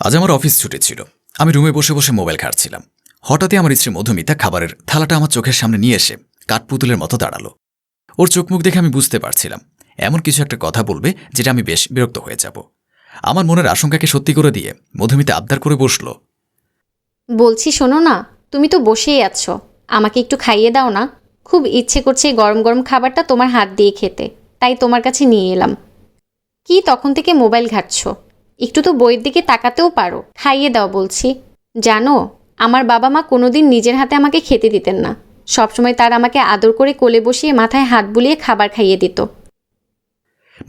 আজ আমার অফিস ছুটি ছিল। আমি রুমে বসে বসে মোবাইল ঘাটছিলাম। হঠাৎই আমার স্ত্রী মধুমিতা খাবারের থালাটা আমার চোখের সামনে নিয়ে এসে কাঠপুতুলের মতো দাঁড়াল। ওর চোখ মুখ দেখে আমি বুঝতে পারছিলাম, এমন কিছু একটা কথা বলবে যেটা আমি বেশ বিরক্ত হয়ে যাব। আমার মনের আশঙ্কাকে সত্যি করে দিয়ে মধুমিতা আবদার করে বসল। বলছি শোনো না, তুমি তো বসেই আছো। আমাকে একটু খাইয়ে দাও না। খুব ইচ্ছে করছে গরম গরম খাবারটা তোমার হাত দিয়ে খেতে, তাই তোমার কাছে নিয়ে এলাম। কি তখন থেকে মোবাইল ঘাটছো? একটু তো বইয়ের দিকে তাকাতেও পারো। খাইয়ে দাও বলছি। জানো, আমার বাবা মা কোনোদিন নিজের হাতে আমাকে খেতে দিতেন না। সবসময় তার আমাকে আদর করে কোলে বসিয়ে মাথায় হাত বুলিয়ে খাবার খাইয়ে দিত।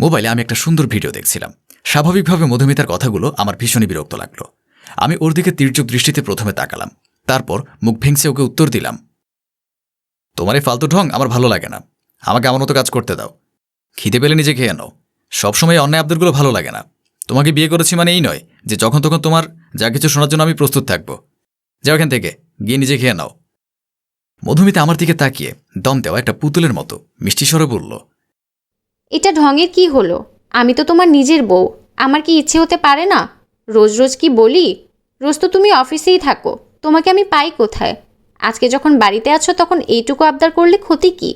মোবাইলে আমি একটা সুন্দর ভিডিও দেখছিলাম। স্বাভাবিকভাবে মধুমিতার কথাগুলো আমার ভীষণই বিরক্ত লাগল। আমি ওর দিকে তীর্যক দৃষ্টিতে প্রথমে তাকালাম। তারপর মুখ ভেঙছে ওকে উত্তর দিলাম, তোমার এই ফালতু ঢং আমার ভালো লাগে না। আমাকে আমার মতো কাজ করতে দাও। খিদে পেলে নিজে খেয়ে নাও। সবসময় অন্যায় আবদারগুলো ভালো লাগে না। তোমাকে বিয়ে করেছি মানে এই নয় যে যখন তখন তোমার যা কিছু শোনার জন্য আমি প্রস্তুত থাকব। যাও এখান থেকে, গিয়ে নিজে খেয়ে নাও। মধুমিতা আমার দিকে তাকিয়ে দম দেওয়া একটা পুতুলের মতো মিষ্টি স্বরে বলল, এটা ঢঙের কি হলো? আমি তো তোমার নিজের বউ। আমার কি ইচ্ছে হতে পারে না? রোজ রোজ কি বলি? রোজ তো তুমি অফিসেই থাকো। তোমাকে আমি পাই কোথায়? আজকে যখন বাড়িতে আছো তখন এইটুকু আবদার করলে ক্ষতি কি?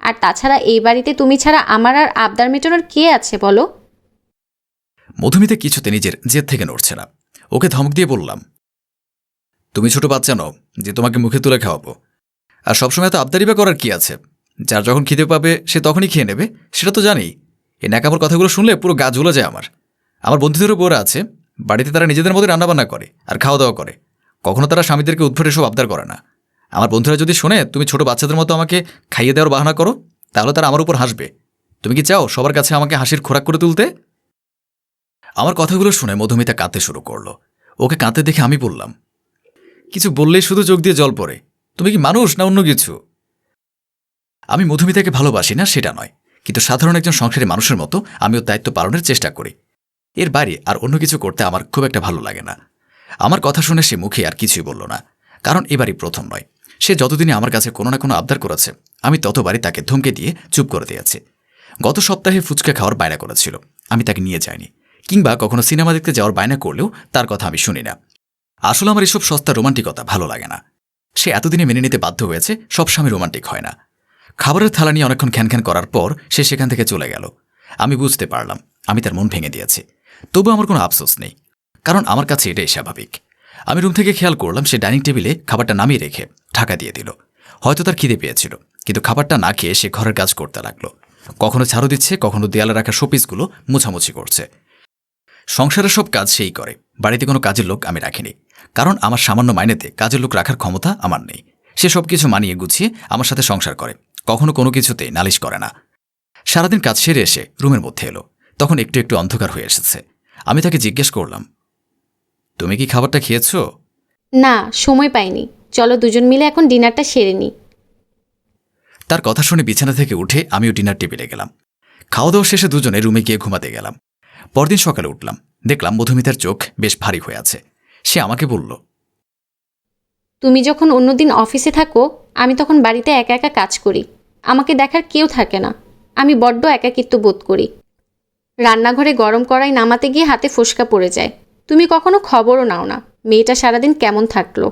আর তাছাড়া এই বাড়িতে তুমি ছাড়া আমার আর আবদার মেটানোর কে আছে বলো? মধুমিতা কিছুতে নিজের জেদ থেকে নড়ছে না। ওকে ধমক দিয়ে বললাম, তুমি ছোট বাচ্চা নও, যে তোমাকে মুখে তুলে খাওয়াবো। আর সবসময় তো আবদারি বা করার কি আছে? যার যখন খিদে পাবে, সে তখনই খেয়ে নেবে, সেটা তো জানি। এই ন্যাকামর কথাগুলো শুনলে পুরো গা ঝুলে যায় আমার। আমার বন্ধুদেরও বোরা আছে, বাড়িতে তারা নিজেদের মধ্যে রান্নাবান্না করে আর খাওয়া দাওয়া করে। কখনো তারা স্বামীদেরকে উদ্ভট এসব আবদার করে না। আমার বন্ধুরা যদি শোনে, তুমি ছোট বাচ্চাদের মতো আমাকে খাইয়ে দেওয়ার বাহানা করো, তাহলে তারা আমার উপর হাসবে। তুমি কি চাও সবার কাছে আমাকে হাসির খোরাক করে তুলতে? আমার কথাগুলো শুনে মধুমিতা কাঁদতে শুরু করল। ওকে কাঁদতে দেখে আমি বললাম, কিছু বললেই শুধু চোখ দিয়ে জল পড়ে। তুমি কি মানুষ না অন্য কিছু? আমি মধুমিতাকে ভালোবাসি না, সেটা নয়। কিন্তু সাধারণ একজন সংসারী মানুষের মতো আমিও দায়িত্ব পালনের চেষ্টা করি। এর বাইরে আর অন্য কিছু করতে আমার খুব একটা ভালো লাগে না। আমার কথা শুনে সে মুখে আর কিছুই বলল না। কারণ এবারই প্রথম নয়। সে যতদিনই আমার কাছে কোনো না কোনো আবদার করেছে, আমি ততবারই তাকে ধমকে দিয়ে চুপ করে দিয়েছি। গত সপ্তাহে ফুচকা খাওয়ার বায়না করেছিল। আমি তাকে নিয়ে যাইনি। কিংবা কখনো সিনেমা দেখতে যাওয়ার বায়না করলেও তার কথা আমি শুনি না। আসলে আমার এসব সস্তা রোমান্টিকতা ভালো লাগে না। সে এতদিনে মেনে নিতে বাধ্য হয়েছে, সব স্বামী রোমান্টিক হয় না। খাবারের থালা নিয়ে অনেকক্ষণ খ্যান করার পর সে সেখান থেকে চলে গেল। আমি বুঝতে পারলাম, আমি তার মন ভেঙে দিয়েছি। তবু আমার কোনো আফসোস নেই, কারণ আমার কাছে এটাই স্বাভাবিক। আমি রুম থেকে খেয়াল করলাম, সে ডাইনিং টেবিলে খাবারটা নামিয়ে রেখে ঢাকা দিয়ে দিল। হয়তো তার খিদে পেয়েছিল, কিন্তু খাবারটা না খেয়ে সে ঘরের কাজ করতে লাগল। কখনো ঝাড়ু দিচ্ছে, কখনো দেয়ালে রাখা শোপিসগুলো মোছামুছি করছে। সংসারের সব কাজ সেই করে। বাড়িতে কোনো কাজের লোক আমি রাখিনি। কারণ আমার সামান্য মাইনেতে কাজের লোক রাখার ক্ষমতা আমার নেই। সে সব কিছু মানিয়ে গুছিয়ে আমার সাথে সংসার করে। কখনো কোনো কিছুতে নালিশ করে না। সারাদিন কাজ সেরে এসে রুমের মধ্যে এলো। তখন একটু একটু অন্ধকার হয়ে এসেছে। আমি তাকে জিজ্ঞেস করলাম তুমি কি খাবারটা খেয়েছো? না সময় পাইনি। চলো দুজন মিলে এখন ডিনারটা সেরে নিই তার কথা শুনে বিছানা থেকে উঠে আমিও ডিনার টেবিলে গেলাম। খাওয়া দাওয়া শেষে দুজনে রুমে গিয়ে ঘুমাতে গেলাম। পরদিন সকালে উঠলাম। দেখলাম মধুমিতার চোখ বেশ ভারী হয়ে আছে। সে আমাকে বলল, তুমি যখন অন্যদিন অফিসে থাকো, আমি তখন বাড়িতে একা একা কাজ করি। আমাকে দেখার কেউ থাকে না। আমি বড্ড একাকিত্ব বোধ করি। রান্নাঘরে গরম কড়াই নামাতে গিয়ে হাতে ফোসকা পড়ে যায়। তুমি কখনো খবরও নাও না, মেয়েটা সারাদিন কেমন থাকল।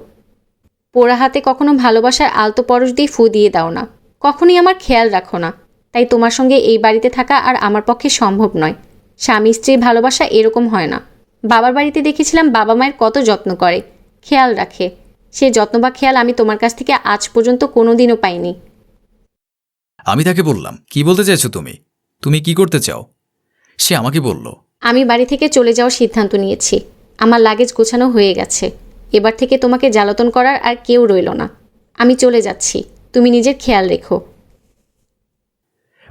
পোড়া হাতে কখনো ভালোবাসার আলতো পরশ দিয়ে ফু দিয়ে দাও না। কখনোই আমার খেয়াল রাখো না। তাই তোমার সঙ্গে এই বাড়িতে থাকা আর আমার পক্ষে সম্ভব নয়। স্বামী স্ত্রীর ভালোবাসা এরকম হয় না। বাবার বাড়িতে দেখেছিলাম বাবা মায়ের কত যত্ন করে। খেয়াল রাখে। সে যত্ন বা খেয়াল আমি তোমার কাছ থেকে আজ পর্যন্ত কোনোদিনও পাইনি। আমি তাকে বললাম কি বলতে চাইছো তুমি? তুমি কি করতে চাও? সে আমাকে বলল আমি বাড়ি থেকে চলে যাওয়ার সিদ্ধান্ত নিয়েছি। আমার লাগেজ গোছানো হয়ে গেছে। এবার থেকে তোমাকে জ্বালাতন করার আর কেউ রইল না। আমি চলে যাচ্ছি। তুমি নিজের খেয়াল রেখো।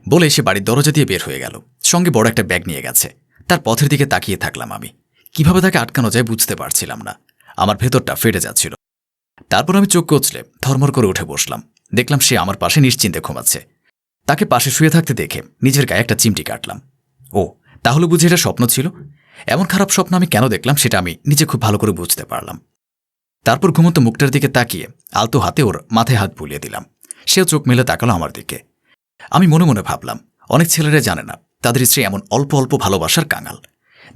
বলে সে বাড়ির দরজা দিয়ে বের হয়ে গেল। সঙ্গে বড় একটা ব্যাগ নিয়ে গেছে। তার পথের দিকে তাকিয়ে থাকলাম আমি। কীভাবে তাকে আটকানো যায় বুঝতে পারছিলাম না। আমার ভেতরটা ফেটে যাচ্ছিল। তারপর আমি চোখ কচলে ধর্মর করে উঠে বসলাম। দেখলাম সে আমার পাশে নিশ্চিন্তে ঘুমাচ্ছে। তাকে পাশে শুয়ে থাকতে দেখে নিজের গায়ে একটা চিমটি কাটলাম। ও, তাহলে বুঝি এটা স্বপ্ন ছিল? এমন খারাপ স্বপ্ন আমি কেন দেখলাম সেটা আমি নিজে খুব ভালো করে বুঝতে পারলাম। তারপর ঘুমন্ত মুখটার দিকে তাকিয়ে আলতো হাতে ওর মাথায় হাত বুলিয়ে দিলাম। সেও চোখ মেলে তাকালো আমার দিকে। আমি মনে মনে ভাবলাম, অনেক ছেলেরা জানে না, তাদের স্ত্রী এমন অল্প অল্প ভালোবাসার কাঙাল।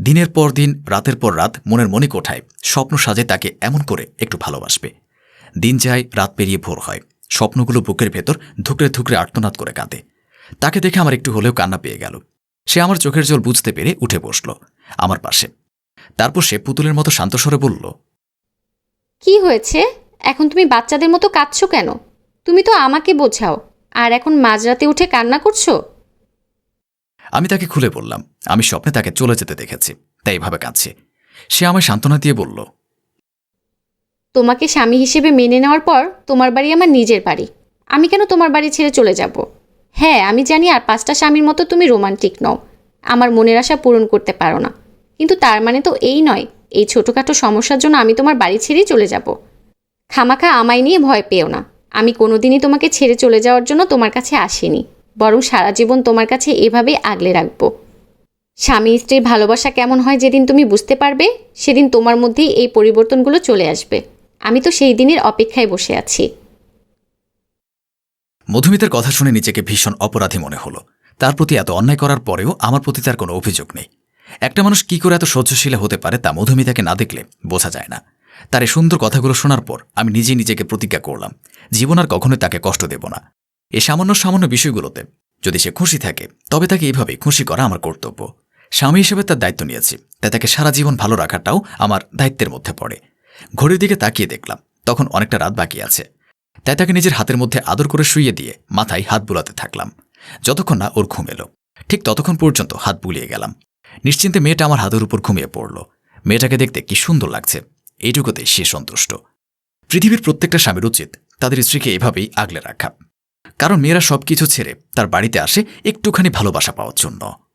দিনের পর দিন, রাতের পর রাত, মনের মনে কোঠায় স্বপ্ন সাজে তাকে এমন করে একটু ভালোবাসবে। দিন যায়, রাত পেরিয়ে ভোর হয়। স্বপ্নগুলো বুকের ভেতর ধুকরে ধুকরে আর্তনাদ করে কাঁদে। তাকে দেখে আমার একটু হলেও কান্না পেয়ে গেল। সে আমার চোখের জল বুঝতে পেরে উঠে বসল, আমার পাশে। তারপর সে পুতুলের মতো শান্তস্বরে বলল, কি হয়েছে? এখন তুমি বাচ্চাদের মতো কাঁদছো কেন? তুমি তো আমাকে বোঝাও। আর এখন মাঝরাতে উঠে কান্না করছ? আমি তাকে খুলে বললাম। আমি স্বপ্নে তাকে চলে যেতে দেখেছি তাই এভাবে কাঁদছে। সে আমায় সান্ত্বনা দিয়ে বলল তোমাকে স্বামী হিসেবে মেনে নেওয়ার পর তোমার বাড়ি আমার নিজের বাড়ি। আমি কেন তোমার বাড়ি ছেড়ে চলে যাব? হ্যাঁ আমি জানি আর পাঁচটা স্বামীর মতো তুমি রোমান্টিক নও। আমার মনের আশা পূরণ করতে পারো না। কিন্তু তার মানে তো এই নয় এই ছোটোখাটো সমস্যার জন্য আমি তোমার বাড়ি ছেড়েই চলে যাব। খামাখা আমায় নিয়ে ভয় পেও না। আমি কোনোদিনই তোমাকে ছেড়ে চলে যাওয়ার জন্য তোমার কাছে আসিনি, বরং সারা জীবন তোমার কাছে এভাবে আগলে রাখব। স্বামী স্ত্রীর ভালোবাসা কেমন হয় যেদিন তুমি বুঝতে পারবে, সেদিন তোমার মধ্যেই এই পরিবর্তনগুলো চলে আসবে। আমি তো সেই দিনের অপেক্ষায় বসে আছি। মধুমিতার কথা শুনে নিজেকে ভীষণ অপরাধী মনে হলো। তার প্রতি এত অন্যায় করার পরেও আমার প্রতি তার কোনো অভিযোগ নেই। একটা মানুষ কি করে এত সহ্যশীল হতে পারে তা মধুমিতাকে না দেখলে বোঝা যায় না। তার এই সুন্দর কথাগুলো শোনার পর আমি নিজেই নিজেকে প্রতিজ্ঞা করলাম, জীবন আর কখনোই তাকে কষ্ট দেব না। এই সামান্য সামান্য বিষয়গুলোতে যদি সে খুশি থাকে, তবে তাকে এইভাবে খুশি করা আমার কর্তব্য। স্বামী হিসেবে তার দায়িত্ব নিয়েছি, তাই তাকে সারা জীবন ভালো রাখাটাও আমার দায়িত্বের মধ্যে পড়ে। ঘড়ির দিকে তাকিয়ে দেখলাম, তখন অনেকটা রাত বাকি আছে। তাই তাকে নিজের হাতের মধ্যে আদর করে শুইয়ে দিয়ে মাথায় হাত বুলাতে থাকলাম। যতক্ষণ না ওর ঘুম এলো, ঠিক ততক্ষণ পর্যন্ত হাত বুলিয়ে গেলাম। নিশ্চিন্তে মেয়েটা আমার হাতের উপর ঘুমিয়ে পড়ল। মেয়েটাকে দেখতে কি সুন্দর লাগছে। এইটুকুতে সে সন্তুষ্ট। পৃথিবীর প্রত্যেকটা স্বামীর উচিত তাদের স্ত্রীকে এভাবেই আগলে রাখা। কারণ মেয়েরা সবকিছু ছেড়ে তার বাড়িতে আসে একটুখানি ভালোবাসা পাওয়ার জন্য।